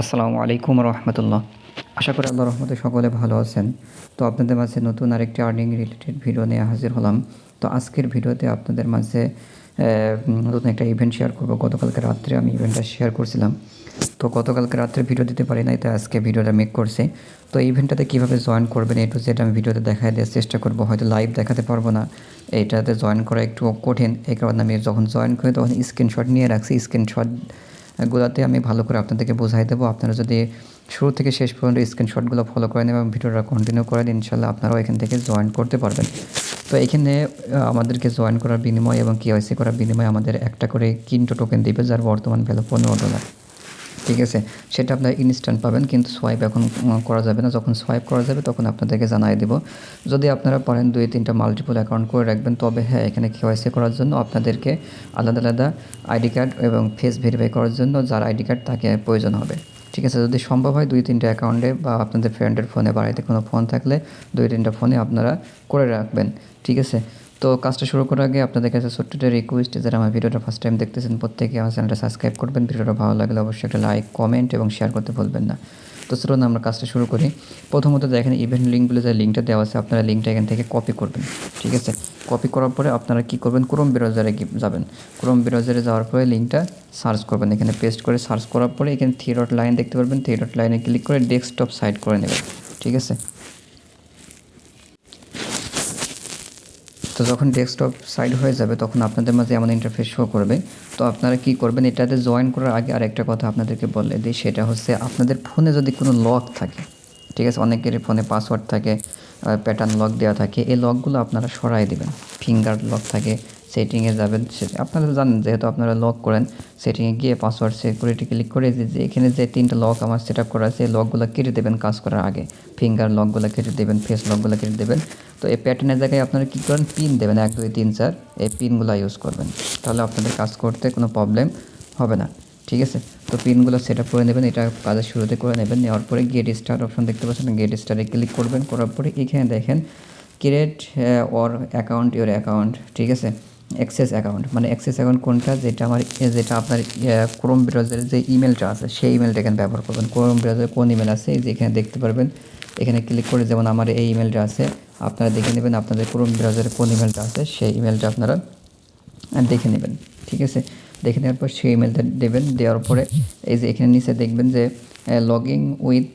আসসালামু আলাইকুম রহমতুল্লাহ। আশা করি আল্লাহ রহমতে সকলে ভালো আছেন। তো আপনাদের মাঝে নতুন আরেকটি আর্নিং রিলেটেড ভিডিও নিয়ে হাজির হলাম। তো আজকের ভিডিওতে আপনাদের মাঝে নতুন একটা ইভেন্ট শেয়ার করব। গতকালকে রাত্রে আমি ইভেন্টটা শেয়ার করছিলাম। তো গতকালকে রাত্রে ভিডিও দিতে পারি নাই, তাই আজকে ভিডিওটা মেক করছি। তো ইভেন্টটাতে কীভাবে জয়েন করবেন, এ যেটা আমি ভিডিওতে দেখাই দেওয়ার চেষ্টা করব। হয়তো লাইভ দেখাতে পারব না। এটাতে জয়েন করা একটু কঠিন। এই কারণে আমি যখন জয়েন করি, তখন স্ক্রিনশট নিয়ে রাখছি। স্ক্রিনশট গুলোতে আমি ভালো করে আপনাদেরকে বোঝাই দেবো। আপনারা যদি শুরু থেকে শেষ পর্যন্ত স্ক্রিনশটগুলো ফলো করেন এবং ভিডিওটা কন্টিনিউ করেন ইনশাল্লাহ আপনারাও এখান থেকে জয়েন করতে পারবেন। তো এখানে আমাদেরকে জয়েন করার বিনিময় এবং কেওয়াইসি করার বিনিময়ে আমাদের একটা করে কিনটো টোকেন দিবে, যার বর্তমান ভ্যালু পনেরো ডলার ঠিক আছে? সেটা আপনার ইনস্ট্যান্ট পাবেন, কিন্তু সোয়াইপ এখন করা যাবে না। যখন সোয়াইপ করা যাবে, তখন আপনাদেরকে জানাই দেব। যদি আপনারা পারেন দুই, তিনটা মাল্টিপল অ্যাকাউন্ট করে রাখবেন, তবে হ্যাঁ এখানে কেওয়াইসি করার জন্য আপনাদেরকে আলাদা আলাদা আইডি কার্ড এবং ফেস ভেরিফাই করার জন্য যার আইডি কার্ড তাকে প্রয়োজন হবে। ঠিক আছে? যদি সম্ভব হয়, দুই, তিনটা অ্যাকাউন্টে বা আপনাদের ফ্রেন্ডের ফোনে বাড়িতে কোনো ফোন থাকলে, দুই, তিনটা ফোনে আপনারা করে রাখবেন। ঠিক আছে? তো কাজটা শুরু করার আগে আপনাদের কাছে ছোট্ট একটা রিকোয়েস্ট যারা আমার ভিডিওটা ফার্স্ট টাইম দেখতেছেন, প্রত্যেকে আমার চ্যানেলটা সাবস্ক্রাইব করবেন। ভিডিওটা ভালো লাগলে অবশ্যই একটা লাইক কমেন্ট এবং শেয়ার করতে ভুলবেন না। তো চলুন আমরা কাজটা শুরু করি। প্রথমত দেখেন ইভেন্ট লিঙ্কগুলো যে লিঙ্কটা দেওয়া আছে, আপনারা লিঙ্কটা এখান থেকে কপি করবেন, ঠিক আছে? কপি করার পরে আপনারা কি করবেন? ক্রোম ব্রাউজারে যাবেন। ক্রোম ব্রাউজারে যাওয়ার পরে লিঙ্কটা সার্চ করবেন। এখানে পেস্ট করে সার্চ করার পরে এখানে থ্রি ডট লাইন দেখতে পারবেন। থ্রি ডট লাইনে ক্লিক করে ডেস্কটপ সাইট করে নেবেন, ঠিক আছে? তো যখন ডেস্কটপ সাইড হয়ে যাবে, তখন আপনাদের মাঝে এমন ইন্টারফেস শো করবে। তো আপনারা কি করবেন? এটাতে জয়েন করার আগে আর একটা কথা আপনাদেরকে বলে দিই, সেটা হচ্ছে আপনাদের ফোনে যদি কোনো লক থাকে, ঠিক আছে? অনেকের ফোনে পাসওয়ার্ড থাকে প্যাটার্ন লক দেওয়া থাকে, এই লকগুলো আপনারা সরাই দেবেন। ফিঙ্গার লক থাকে সেটিংয়ে যাবেন আপনারা জানেন যেহেতু আপনারা লক করেন সেটিংয়ে গিয়ে পাসওয়ার্ড সিকিউরিটি ক্লিক করে যে এখানে যে তিনটা লক আমার সেট আপ করা আছে লকগুলো কেটে দেবেন কাজ করার আগে। ফিঙ্গার লকগুলো কেটে দেবেন ফেস লকগুলো কেটে দেবেন। তো এই প্যাটার্নের জায়গায় আপনারা কী করেন? পিন দেবেন, এক, দুই, তিন, চার। এই পিনগুলো ইউজ করবেন। তাহলে আপনাদের কাজ করতে কোনো প্রবলেম হবে না। ঠিক আছে? তো পিনগুলো সেট আপ করে নেবেন, এটা কাজের শুরুতে করে নেবেন। নেওয়ার পরে গেট স্টার অপশন দেখতে পাচ্ছেন গেট স্টারে ক্লিক করবেন। করার পরে এখানে দেখেন create your account your account ঠিক আছে? অ্যাক্সেস অ্যাকাউন্ট মানে অ্যাক্সেস অ্যাকাউন্ট কোনটা? যেটা আমার, যেটা আপনার ক্রোম ব্রাউজারের যে ইমেলটা আছে, সেই ইমেলটা এখানে ব্যবহার করবেন। ক্রোম ব্রাউজারে কোন ইমেল আছে, এই যে এখানে দেখতে পারবেন। এখানে ক্লিক করে যেমন আমার এই ইমেলটা আছে, আপনারা দেখে নেবেন আপনাদের ক্রোম ব্রাউজারে কোন ইমেলটা আছে, সেই ইমেলটা আপনারা দেখে নেবেন, ঠিক আছে? দেখে নেওয়ার পর সেই ইমেলটা দেবেন, দেওয়ার পরে এই যে এখানে নিচে দেখবেন যে log in with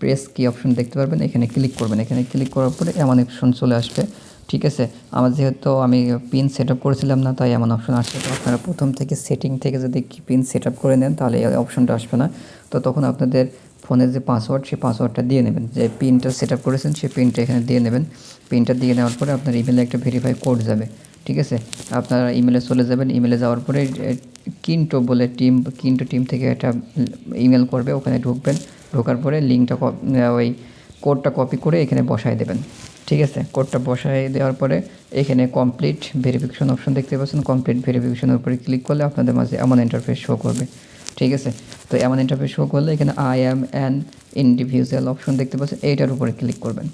passkey option দেখতে পারবেন, এখানে ক্লিক করবেন। এখানে ক্লিক করার পরে এমন অপশন চলে আসবে ঠিক আছে, আমার যেহেতু আমি পিন সেট আপ করেছিলাম না, তাই এমন অপশন আসছে। তো আপনারা প্রথম থেকে সেটিং থেকে যদি পিন সেট আপ করে নেন, তাহলে এই অপশনটা আসবে না। তো তখন আপনাদের ফোনের যে পাসওয়ার্ড সেই পাসওয়ার্ডটা দিয়ে নেবেন। যে পিনটা সেট আপ করেছেন, সেই পিনটা এখানে দিয়ে নেবেন। পিনটা দিয়ে নেওয়ার পরে আপনার ইমেলে একটা ভেরিফাই কোড যাবে। ঠিক আছে? আপনারা ইমেলে চলে যাবেন। ইমেলে যাওয়ার পরে কিন্টো বলে টিম কিন্টো টিম থেকে একটা ইমেল করবে। ওখানে ঢুকবেন। ঢোকার পরে লিঙ্কটা ওই কোডটা কপি করে এখানে বসায় দেবেন। ঠিক আছে কোডটা বসায় দেওয়ার পরে এখানে কমপ্লিট ভেরিফিকেশন অপশন দেখতে পাচ্ছেন। কমপ্লিট ভেরিফিকেশনের উপরে ক্লিক করলে আপনাদের মাঝে এমন ইন্টারফেস শো করবে। ঠিক আছে? তো এমন ইন্টারফেস শো করলে এখানে I am an individual option দেখতে পাচ্ছেন। এইটার উপরে ক্লিক করবেন।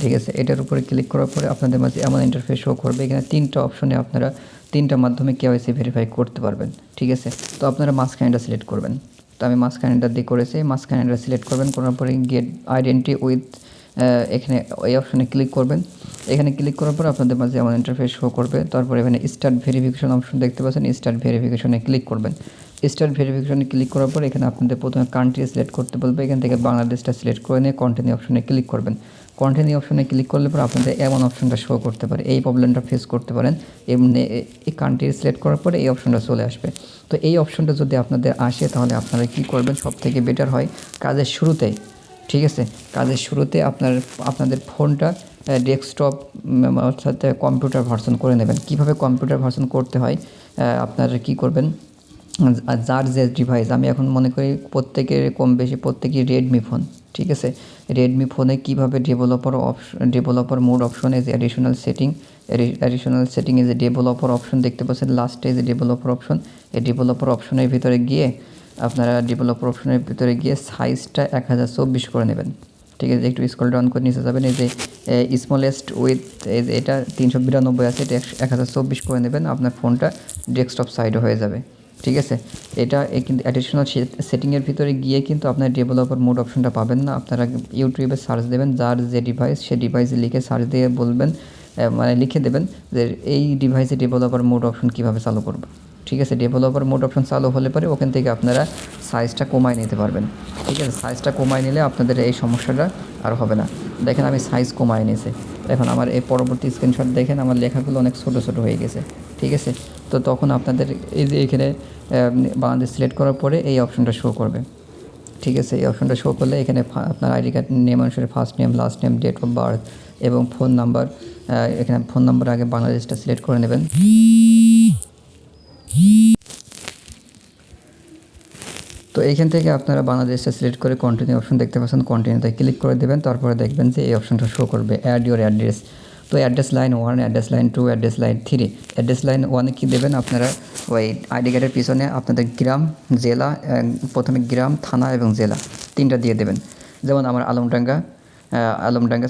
ঠিক আছে? এটার উপরে ক্লিক করার পরে আপনাদের মাঝে এমন ইন্টারফেস শো করবে। এখানে তিনটা অপশনে আপনারা তিনটা মাধ্যমে কেওয়াইসি ভেরিফাই করতে পারবেন। ঠিক আছে? তো আপনারা মাঝখানেটা সিলেক্ট করবেন। তো আমি মাঝখানেটা দিয়ে করেছি। মাঝখানেটা সিলেক্ট করবেন। করার পরে গেট আইডেন্টি উইথ এখানে, এই অপশনে ক্লিক করবেন। এখানে ক্লিক করার পর আপনাদের মাঝে এমন ইন্টারফেস শো করবে। তারপর এখানে স্টার্ট ভেরিফিকেশন অপশন দেখতে পাচ্ছেন স্টার্ট ভেরিফিকেশনে ক্লিক করবেন। স্টার্ট ভেরিফিকেশনে ক্লিক করার পর এখানে আপনাদের প্রথমে কান্ট্রি সিলেক্ট করতে বলবে। এখান থেকে বাংলাদেশটা সিলেক্ট করে নিয়ে কন্টিনিউ অপশনে ক্লিক করবেন। কন্টিনিউ অপশনে ক্লিক করলে পর আপনাদের এমন অপশনটা শো করতে পারে। এই প্রবলেমটা ফেস করতে পারেন। এমনি এই কান্ট্রি সিলেক্ট করার পরে এই অপশনটা চলে আসবে। তো এই অপশনটা যদি আপনাদের আসে, তাহলে আপনারা কী করবেন? সব থেকে বেটার হয় কাজের শুরুতেই ঠিক আছে? কাজের শুরুতে আপনার, আপনাদের ফোনটা ডেস্কটপ অর্থাৎ কম্পিউটার ভার্সন করে নেবেন। কীভাবে কম্পিউটার ভার্সন করতে হয় আপনারা কি করবেন? যার যে ডিভাইস আমি এখন মনে করি প্রত্যেকের কম বেশি প্রত্যেকই রেডমি ফোন ঠিক আছে? রেডমি ফোনে কীভাবে ডেভেলপার অপশন ডেভেলপার মোড অপশনে যে অ্যাডিশনাল সেটিং অ্যাডিশনাল সেটিংয়ে যে ডেভেলপার অপশন দেখতে পাচ্ছেন লাস্টে যে ডেভেলপার অপশন এই ডেভেলপার অপশনের ভিতরে গিয়ে আপনারা ডেভেলপার অপশনের ভিতরে গিয়ে সাইজটা এক হাজার চব্বিশ করে নেবেন। ঠিক আছে, একটু স্কল ডাউন করে নিচে যাবেন, এই যে স্মলেস্ট উইথ এটা তিনশো বিরানব্বই আছে, এটা এক হাজার চব্বিশ করে নেবেন, আপনার ফোনটা ডেস্কটপ সাইডে হয়ে যাবে। ঠিক আছে, এটা কিন্তু অ্যাডিশনাল সেটিংয়ের ভিতরে গিয়ে কিন্তু আপনার ডেভেলপার মোড অপশনটা পাবেন না। আপনারা ইউটিউবে সার্চ দেবেন, যার যে ডিভাইস সে ডিভাইসে লিখে সার্চ দিয়ে বলবেন মানে লিখে দেবেন যে, এই ডিভাইসে ডেভেলপার মোড অপশন কীভাবে চালু করব। ঠিক আছে ডেভেলপার মোড অপশন চালু হলে পরে ওখান থেকে আপনারা সাইজটা কমায় নিতে পারবেন। ঠিক আছে সাইজটা কমায় নিলে আপনাদের এই সমস্যাটা আর হবে না। দেখেন আমি সাইজ কমায় নিয়েছি। এখন আমার এই পরবর্তী স্ক্রিনশট দেখেন, আমার লেখাগুলো অনেক ছোটো ছোটো হয়ে গেছে। ঠিক আছে, তো তখন আপনাদের এই যে এখানে বাংলাদেশ সিলেক্ট করার পরে এই অপশনটা শো করবে। ঠিক আছে, এই অপশনটা শো করলে এখানে আপনার আইডি কার্ড নেম অনুসারে first name last name date of birth এবং ফোন নাম্বার এখানে ফোন নাম্বার আগে বাংলাদেশটা সিলেক্ট করে নেবেন। তো এইখান থেকে আপনারা বাংলাদেশটা সিলেক্ট করে কন্টিনিউ অপশন দেখতে পাচ্ছেন কন্টিনিউতে ক্লিক করে দেবেন, তারপরে দেখবেন যে এই অপশনটা শো করবে অ্যাড ইউর অ্যাড্রেস তো address line one address line two address line three address line ওয়ানে কী দেবেন আপনারা? ওই আইডি কার্ডের পিছনে আপনাদের গ্রাম, জেলা প্রথমে গ্রাম, থানা এবং জেলা তিনটা দিয়ে দেবেন। যেমন আমার Alamdanga Alamdanga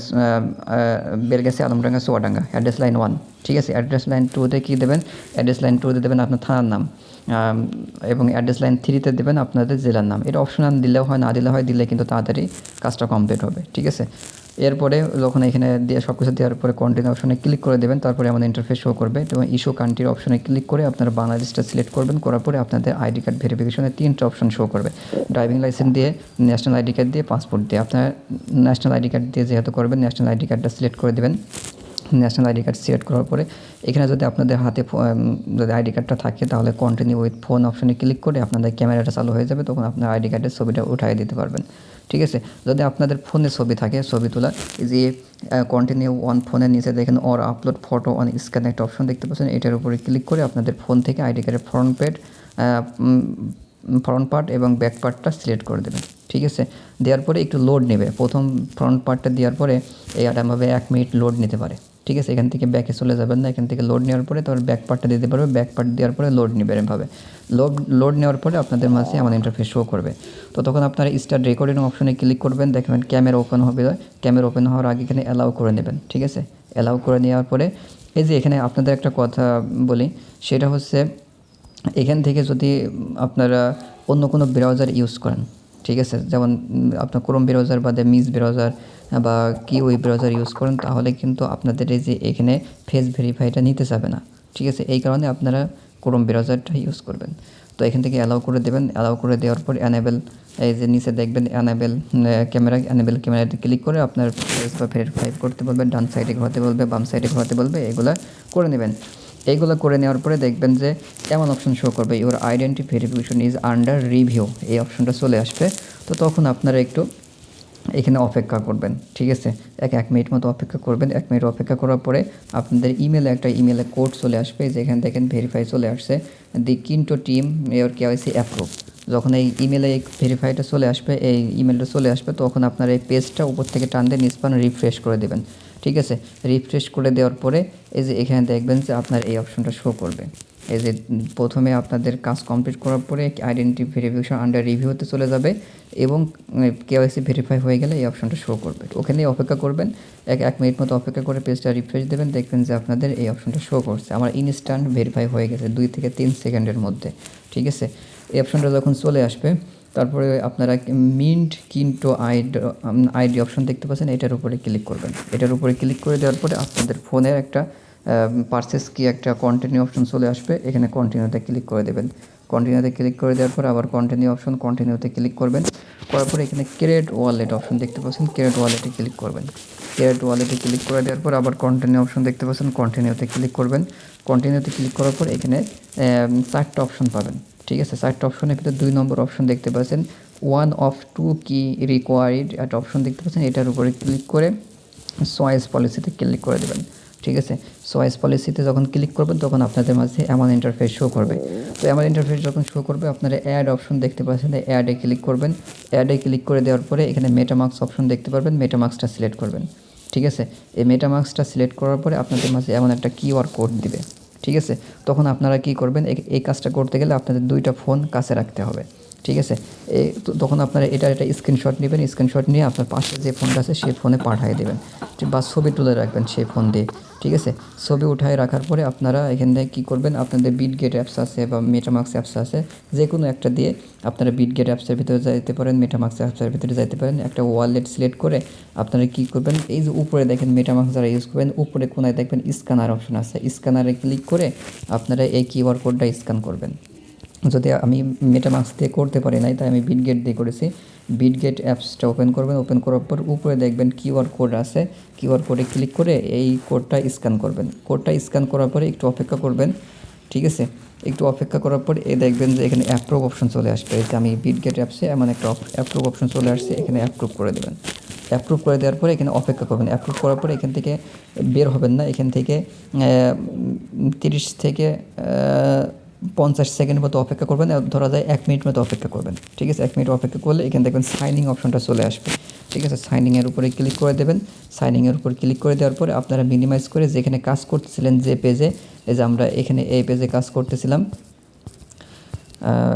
Belgachhi Alamdanga Soyadanga address line one ঠিক আছে অ্যাড্রেস লাইন টুতে কী দেবেন অ্যাড্রেস লাইন টুতে দেবেন আপনার থানার নাম এবং অ্যাড্রেস লাইন থ্রিতে দেবেন আপনাদের জেলার নাম। এটা অপশনাল দিলেও হয়, না দিলে হয়, দিলে কিন্তু তাড়াতাড়ি কাজটা কমপ্লিট হবে, ঠিক আছে? এরপরে যখন এখানে দিয়ে সব কিছু দেওয়ার পরে কন্টিনিউ অপশনে ক্লিক করে দেবেন, তারপরে আমাদের ইন্টারফেস শো করবে এবং ইস্যু কান্ট্রির অপশনে ক্লিক করে আপনারা বাংলাদেশটা সিলেক্ট করবেন, করার পরে আপনাদের আইডি কার্ড ভেরিফিকেশনে তিনটা অপশন শো করবে। ড্রাইভিং লাইসেন্স দিয়ে ন্যাশনাল আইডি কার্ড দিয়ে পাসপোর্ট দিয়ে। আপনার ন্যাশনাল আইডি কার্ড দিয়ে যেহেতু করবেন ন্যাশনাল আইডি কার্ডটা সিলেক্ট করে দেবেন। ন্যাশনাল আইডি কার্ড সিলেক্ট করার পরে, এখানে যদি আপনাদের হাতে যদি আইডি কার্ডটা থাকে, তাহলে কন্টিনিউ উইথ ফোন অপশনে ক্লিক করে আপনাদের ক্যামেরাটা চালু হয়ে যাবে, তখন আপনার আইডি কার্ডের ছবিটা উঠিয়ে দিতে পারবেন। ঠিক আছে? যদি আপনাদের ফোনে ছবি থাকে, ছবি তোলা যে কন্টিনিউ অন ফোনের নিচে দেখেন or upload photo on scan একটা অপশন দেখতে পাচ্ছেন, এটার উপরে ক্লিক করে আপনাদের ফোন থেকে আইডি কার্ডের ফ্রন্ট পেড ফ্রন্ট পার্ট এবং ব্যাক পার্টটা সিলেক্ট করে দেবেন। ঠিক আছে? দেওয়ার পরে একটু লোড নেবে। প্রথম ফ্রন্ট পার্টটা দেওয়ার পরে, এই আরামভাবে এক মিনিট লোড নিতে পারে। ঠিক আছে, এখান থেকে ব্যাকে চলে যাবেন না, এখান থেকে লোড নেওয়ার পরে তারপর ব্যাক পার্টটা দিতে পারবে ব্যাক পার্ট দেওয়ার পরে লোড নেবে এরমভাবে লোড লোড নেওয়ার পরে আপনাদের মাঝে আমার ইন্টারফেস শো করবে। তো তখন আপনারা স্টার্ট রেকর্ডিং অপশনে ক্লিক করবেন, দেখবেন ক্যামেরা ওপেন হবে ক্যামেরা ওপেন হওয়ার আগে এখানে অ্যালাউ করে নেবেন, ঠিক আছে? অ্যালাউ করে নেওয়ার পরে, এই যে এখানে আপনাদের একটা কথা বলি, সেটা হচ্ছে এখান থেকে যদি আপনারা অন্য কোনো ব্রাউজার ইউজ করেন, ঠিক আছে? যেমন আপনার ক্রোম ব্রাউজার বাদে মিস ব্রাউজার বা কি ওই ব্রাউজার ইউজ করেন, তাহলে কিন্তু আপনাদের এই যে এখানে ফেস ভেরিফাইটা নিতে যাবে না। ঠিক আছে? এই কারণে আপনারা ক্রোম ব্রাউজারটা ইউজ করবেন। তো এখান থেকে অ্যালাউ করে দেবেন। অ্যালাউ করে দেওয়ার পর অ্যানেবেল এই যে নিচে দেখবেন অ্যানেবেল ক্যামেরা অ্যানেবেল ক্যামেরাতে ক্লিক করে আপনার ফেস বা ভেরিফাই করতে বলবে ডান সাইডে ঘোরাতে বলবে, বাম সাইডে ঘোরাতে বলবে, এগুলো করে নেবেন। এইগুলো করে নেওয়ার পরে দেখবেন যে এমন অপশন শো করবে your identity verification is under review এই অপশনটা চলে আসবে। তো তখন আপনারা একটু এখানে অপেক্ষা করবেন, ঠিক আছে? এক এক মিনিট মতো অপেক্ষা করবেন, এক মিনিট অপেক্ষা করার পরে আপনাদের ইমেলে একটা ইমেলে কোড চলে আসবে, যেখানে দেখেন ভেরিফাই চলে আসছে। দি কিন্টো টিম এর কেওয়াইসি অ্যাপ্রুভ যখন এই ইমেলে এই ভেরিফাইটা চলে আসবে, এই ইমেলটা চলে আসবে, তখন আপনার এই পেজটা উপর থেকে টান দিয়ে নিষ্পান রিফ্রেশ করে দেবেন, ঠিক আছে? রিফ্রেশ করে দেওয়ার পরে এই যে এখানে দেখবেন যে আপনার এই অপশনটা শো করবে। এই যে প্রথমে আপনাদের কাজ কমপ্লিট করার পরে আইডেন্টি ভেরিফিকেশন আন্ডার রিভিউতে চলে যাবে এবং কেওয়াইসি ভেরিফাই হয়ে গেলে এই অপশনটা শো করবে। ওখানে অপেক্ষা করবেন, এক এক মিনিট মতো অপেক্ষা করে পেজটা রিফ্রেশ দেবেন, দেখবেন যে আপনাদের এই অপশনটা শো করছে। আমার ইনস্ট্যান্ট ভেরিফাই হয়ে গেছে দুই থেকে তিন সেকেন্ডের মধ্যে, ঠিক আছে? এই অপশনটা যখন চলে আসবে, তারপরে আপনারা mint Kinto ID ID option দেখতে পাচ্ছেন, এটার উপরে ক্লিক করবেন। এটার উপরে ক্লিক করে দেওয়ার পরে আপনাদের ফোনের একটা পারচেস কি একটা কন্টিনিউ অপশন চলে আসবে, এখানে কন্টিনিউতে ক্লিক করে দেবেন। কন্টিনিউতে ক্লিক করে দেওয়ার পর আবার কন্টিনিউ অপশন কন্টিনিউতে ক্লিক করবেন। করার পর এখানে ক্রিয়েট ওয়ালেট অপশন দেখতে পাচ্ছেন ক্রিয়েট ওয়ালেটে ক্লিক করবেন। ক্রিয়েট ওয়ালেটে ক্লিক করে দেওয়ার পর আবার কন্টিনিউ অপশন দেখতে পাচ্ছেন কন্টিনিউতে ক্লিক করবেন। কন্টিনিউতে ক্লিক করার পর এখানে চারটা অপশন পাবেন। ঠিক আছে, চারটা অপশনের ভিতরে দুই নম্বর অপশন দেখতে পাচ্ছেন। ওয়ান অফ টু কি রিকোয়ারিড একটা অপশন দেখতে পাচ্ছেন, এটার উপরে ক্লিক করে চয়েস পলিসিতে ক্লিক করে দেবেন। ঠিক আছে চয়েস পলিসিতে যখন ক্লিক করবেন, তখন আপনাদের মাঝে এমন ইন্টারফেস শো করবে। তো এমন ইন্টারফেস যখন শো করবে, আপনারা অ্যাড অপশন দেখতে পাচ্ছেন অ্যাডে ক্লিক করবেন। অ্যাডে ক্লিক করে দেওয়ার পরে এখানে মেটামার্কস অপশন দেখতে পারবেন মেটামার্কসটা সিলেক্ট করবেন। ঠিক আছে? এই মেটামার্কসটা সিলেক্ট করার পরে আপনাদের মাঝে এমন একটা কিউআর কোড দিবে। ঠিক আছে? তখন আপনারা কি করবেন এই- এই কাজটা করতে গেলে আপনাদের দুইটা ফোন কাছে রাখতে হবে। ঠিক আছে? এই তখন আপনারা এটা একটা স্ক্রিনশট নেবেন স্ক্রিনশট নিয়ে আপনার পাশে যে ফোনটা আছে সেই ফোনে পাঠিয়ে দেবেন। বা ছবি তুলে রাখবেন সেই ফোন দিয়ে। ঠিক আছে? ছবি উঠায় রাখার পরে আপনারা এখান থেকে কী করবেন? আপনাদের বিটগেট অ্যাপস আছে বা মেটামাক্স অ্যাপস আছে যে কোনো একটা দিয়ে আপনারা বিটগেট অ্যাপসের ভিতরে যাইতে পারেন মেটামাক্স অ্যাপসের ভিতরে যাইতে পারেন। একটা ওয়ালেট সিলেক্ট করে আপনারা কী করবেন? এই যে উপরে দেখেন মেটামাক্স যারা ইউজ করবেন, উপরে কোনায় দেখবেন স্ক্যানার অপশন আছে। স্ক্যানারে ক্লিক করে আপনারা এই কিউআর কোডটা স্ক্যান করবেন। যদি আমি মেটামাক্স দিয়ে করতে পারি নাই, তাই আমি বিটগেট দিয়ে করেছি। বিটগেট অ্যাপসটা ওপেন করবেন ওপেন করার পর উপরে দেখবেন কিউআর কোড আছে। কিউআর কোডে ক্লিক করে এই কোডটা স্ক্যান করবেন। কোডটা স্ক্যান করার পরে একটু অপেক্ষা করবেন, ঠিক আছে? একটু অপেক্ষা করার পর এ দেখবেন যে এখানে অ্যাপ্রুভ অপশন চলে আসবে। যে আমি বিটগেট অ্যাপসে এমন একটা অ্যাপ্রুভ অপশন চলে আসছে, এখানে অ্যাপ্রুভ করে দেবেন। অ্যাপ্রুভ করে দেওয়ার পরে এখানে অপেক্ষা করবেন। অ্যাপ্রুভ করার পরে এখান থেকে বের হবেন না। এখান থেকে তিরিশ থেকে পঞ্চাশ সেকেন্ড মতো অপেক্ষা করবেন ধরা যায় এক মিনিট মতো অপেক্ষা করবেন। ঠিক আছে, এক মিনিট অপেক্ষা করলে এখানে দেখবেন সাইনিং অপশনটা চলে আসবে। ঠিক আছে সাইনিংয়ের উপরে ক্লিক করে দেবেন। সাইনিংয়ের উপর ক্লিক করে দেওয়ার পরে আপনারা মিনিমাইজ করে যেখানে কাজ করতেছিলেন যে পেজে এই যে আমরা এখানে এই পেজে কাজ করতেছিলাম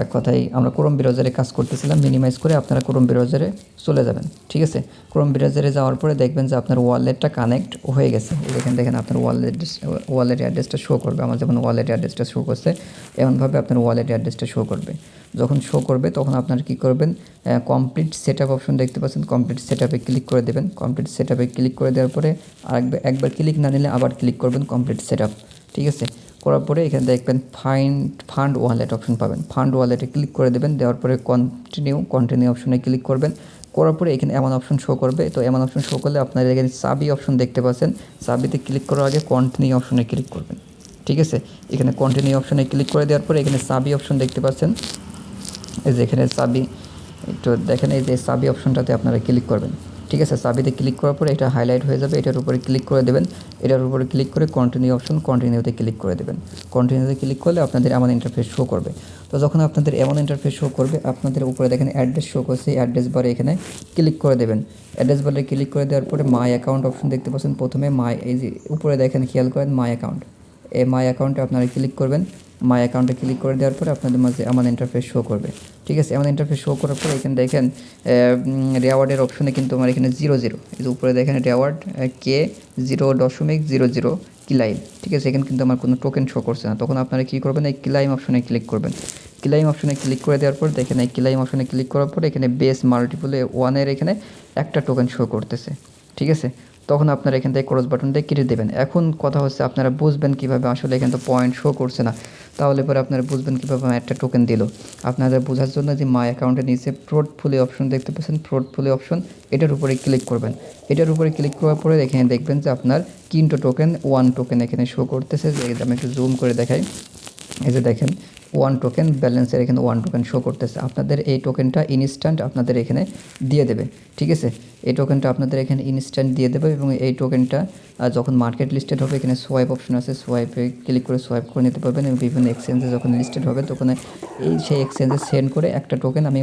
এক কথায় আমরা ক্রোম ব্রাউজারে কাজ করতেছিলাম মিনিমাইজ করে আপনারা ক্রোম ব্রাউজারে চলে যাবেন, ঠিক আছে? ক্রোম ব্রাউজারে যাওয়ার পরে দেখবেন যে আপনার ওয়ালেটটা কানেক্ট হয়ে গেছে। দেখেন দেখেন আপনার ওয়ালেট ওয়ালেট অ্যাড্রেসটা শো করবে। আমার যেমন ওয়ালেট অ্যাড্রেসটা শো করছে, এমনভাবে আপনার ওয়ালেট অ্যাড্রেসটা শো করবে। যখন শো করবে, তখন আপনার কি করবেন কমপ্লিট সেট আপ অপশন দেখতে পাচ্ছেন। কমপ্লিট সেট আপে ক্লিক করে দেবেন। কমপ্লিট সেট আপে ক্লিক করে দেওয়ার পরে আর একবার ক্লিক না নিলে আবার ক্লিক করবেন কমপ্লিট সেট আপ ঠিক আছে? করার পরে এখানে দেখবেন ফাইন্ড ফান্ড ওয়ালেট অপশন পাবেন। ফান্ড ওয়ালেটে ক্লিক করে দেবেন, দেওয়ার পরে কন্টিনিউ কন্টিনিউ অপশনে ক্লিক করবেন। করার পরে এখানে এমন অপশন শো করবে। তো এমন অপশন শো করলে আপনারা এখানে চাবি অপশন দেখতে পাচ্ছেন। চাবিতে ক্লিক করার আগে কন্টিনিউ অপশনে ক্লিক করবেন। ঠিক আছে? এখানে কন্টিনিউ অপশনে ক্লিক করে দেওয়ার পরে এখানে চাবি অপশন দেখতে পাচ্ছেন। এই যে এখানে চাবি, একটু দেখেন, এই যে চাবি অপশনটাতে আপনারা ক্লিক করবেন। ঠিক আছে, চাবিতে ক্লিক করার পরে এটা হাইলাইট হয়ে যাবে, এটার উপরে ক্লিক করে দেবেন। এটার উপরে ক্লিক করে কন্টিনিউ অপশন কন্টিনিউতে ক্লিক করে দেবেন। কন্টিনিউতে ক্লিক করলে আপনাদের এমন ইন্টারফেস শো করবে। তো যখন আপনাদের এমন ইন্টারফেস শো করবে, আপনাদের উপরে দেখেন অ্যাড্রেস শো করছে অ্যাড্রেস বারে এখানে ক্লিক করে দেবেন। অ্যাড্রেস বারে ক্লিক করে দেওয়ার পরে মাই অ্যাকাউন্ট অপশন দেখতে পাচ্ছেন, প্রথমে মাই এই যে উপরে দেখেন, খেয়াল করেন মাই অ্যাকাউন্ট এই মাই অ্যাকাউন্টে আপনারা ক্লিক করবেন। মাই অ্যাকাউন্টে ক্লিক করে দেওয়ার পরে আপনাদের মাঝে আমার ইন্টারফেস শো করবে। ঠিক আছে? এমন ইন্টারফেস শো করার পরে এখানে দেখেন রেওয়ার্ডের অপশনে কিন্তু আমার এখানে জিরো জিরো এই উপরে দেখেন রেওয়ার্ড কে জিরো দশমিক জিরো জিরো কিলাইম ঠিক আছে? এখানে কিন্তু আমার কোনো টোকেন শো করছে না। তখন আপনারা কী করবেন? এই কিলাইম অপশনে ক্লিক করবেন। ক্লাইম অপশনে ক্লিক করে দেওয়ার পর দেখেন, এই ক্লাইম অপশনে ক্লিক করার পর এখানে বেস মাল্টিপলে ওয়ানের এখানে একটা টোকেন শো করতেছে। ঠিক আছে? তখন আপনারা এখান থেকে ক্রস বাটন দিয়ে কেটে দেবেন। এখন কথা হচ্ছে আপনারা বুঝবেন কীভাবে আসলে এখান তো পয়েন্ট শো করছে না। তাহলে পরে আপনারা বুঝবেন কীভাবে একটা টোকেন দিল। আপনাদের বোঝার জন্য যে মাই অ্যাকাউন্টের নিচে পোর্টফুলি অপশন দেখতে পাচ্ছেন। পোর্টফুলি অপশন এটার উপরে ক্লিক করবেন। এটার উপরে ক্লিক করার পরে এখানে দেখবেন যে আপনার কিনটো টোকেন ওয়ান টোকেন এখানে শো করতেছে। যে আমি একটু জুম করে দেখাই। এই যে দেখেন ওয়ান টোকেন ব্যালেন্সের এখানে ওয়ান টোকেন শো করতেছে। আপনাদের এই টোকেনটা ইনস্ট্যান্ট আপনাদের এখানে দিয়ে দেবে। ঠিক আছে? এই টোকেনটা আপনাদের এখানে ইনস্ট্যান্ট দিয়ে দেবে এবং এই টোকেনটা যখন মার্কেট লিস্টেড হবে, এখানে সোয়াইপ অপশন আছে সোয়াইপে ক্লিক করে সোয়াইপ করে নিতে পারবেন এবং বিভিন্ন এক্সচেঞ্জে যখন লিস্টেড হবে, তখন এই সেই এক্সচেঞ্জে সেন্ড করে একটা টোকেন আমি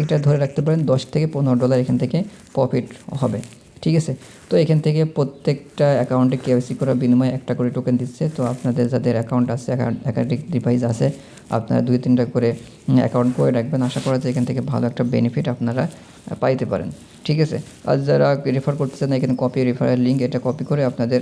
এটা ধরে রাখতে পারেন দশ থেকে পনেরো ডলার এখান থেকে প্রফিট হবে। ঠিক আছে? তো এখান থেকে প্রত্যেকটা অ্যাকাউন্টে কেওয়াইসি করার বিনিময়ে একটা করে টোকেন দিচ্ছে। তো আপনাদের যাদের অ্যাকাউন্ট আছে একাধিক ডিভাইস আছে, আপনারা দুই, তিনটা করে অ্যাকাউন্ট করে রাখবেন। আশা করা যায় এখান থেকে ভালো একটা বেনিফিট আপনারা পাইতে পারেন। ঠিক আছে? আর যারা রেফার করতে চান এখানে কপি রেফারের লিঙ্ক এটা কপি করে আপনাদের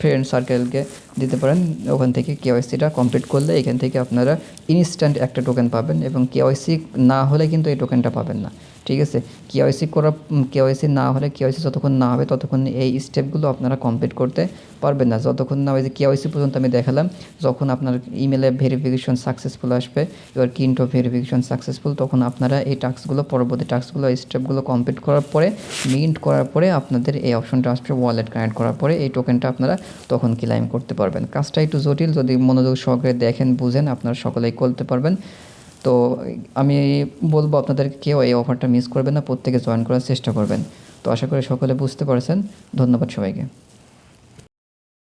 ফ্রেন্ড সার্কেলকে দিতে পারেন। ওখান থেকে কেওয়াইসিটা কমপ্লিট করলে এখান থেকে আপনারা ইনস্ট্যান্ট একটা টোকেন পাবেন এবং কেওয়াইসি না হলে কিন্তু এই টোকেনটা পাবেন না। ঠিক আছে? কেওয়াইসি করা কেওয়াইসি না হলে কেওয়াইসি যতক্ষণ না হবে ততক্ষণ এই স্টেপগুলো আপনারা কমপ্লিট করতে পারবেন না। যতক্ষণ না ওই যে কেওয়াইসি পর্যন্ত আমি দেখালাম, যখন আপনার ইমেলে ভেরিফিকেশন সাকসেসফুল আসবে, এবার কিন্টো ভেরিফিকেশন সাকসেসফুল তখন আপনারা এই টাস্কগুলো পরবর্তী টাস্কগুলো স্টেপগুলো কমপ্লিট করার পরে মিন্ট করার পরে আপনাদের এই অপশনটা আসবে ওয়ালেট কানেক্ট করার পরে, এই টোকেনটা আপনারা তখন ক্লাইম করতে পারবেন। কাজটা একটু জটিল, যদি মনোযোগ সহকারে দেখেন, বুঝেন, আপনারা সকলেই করতে পারবেন। তো আমি বলব আপনাদের কেউ এই অফারটা মিস করবেন না, প্রত্যেকে জয়েন করার চেষ্টা করবেন। তো আশা করি সকলে বুঝতে পারছেন। ধন্যবাদ সবাইকে।